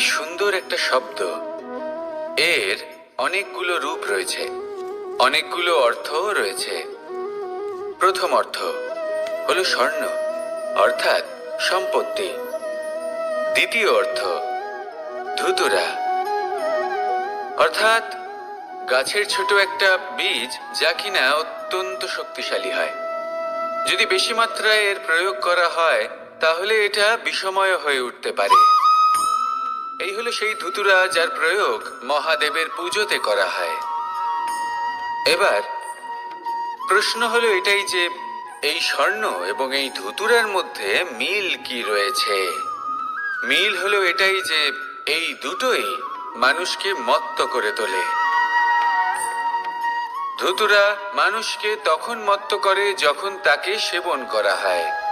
সুন্দর একটা শব্দ। এর অনেকগুলো রূপ রয়েছে। অনেকগুলো অর্থও রয়েছে। প্রথম অর্থ হলো স্বর্ণ, অর্থাৎ সম্পত্তি। দ্বিতীয় অর্থ ধুতুরা, অর্থাৎ গাছের ছোট একটা বীজ যা কিনা অত্যন্ত শক্তিশালী হয়। যদি বেশি মাত্রায় এর প্রয়োগ করা হয় তাহলে এটা বিষময় হয়ে উঠতে পারে। এই হলো সেই ধুতুরা যার প্রয়োগ মহাদেবের পুজোতে করা হয়। এবার, প্রশ্ন হলো এটাই যে, এই স্বর্ণ এবং এই ধুতুরার মধ্যে মিল কি রয়েছে? মিল হলো এটাই যে, এই দুটোই মানুষকে মত্ত করে তোলে। ধুতুরা মানুষকে তখন মত্ত করে যখন তাকে সেবন করা হয়।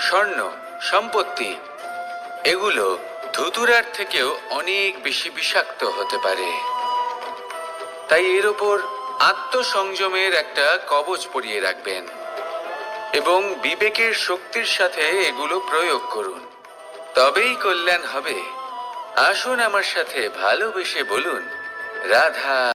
স্বর্ণ, সম্পত্তি, এগুলো ধুতুরার থেকেও অনেক বেশি বিষাক্ত হতে পারে। তাই এর ওপর আত্মসংযমের একটা কবচ পরিয়ে রাখবেন এবং বিবেকের শক্তির সাথে এগুলো প্রয়োগ করুন। তবেই কল্যাণ হবে। আসুন আমার সাথে ভালোবেসে বলুন, রাধা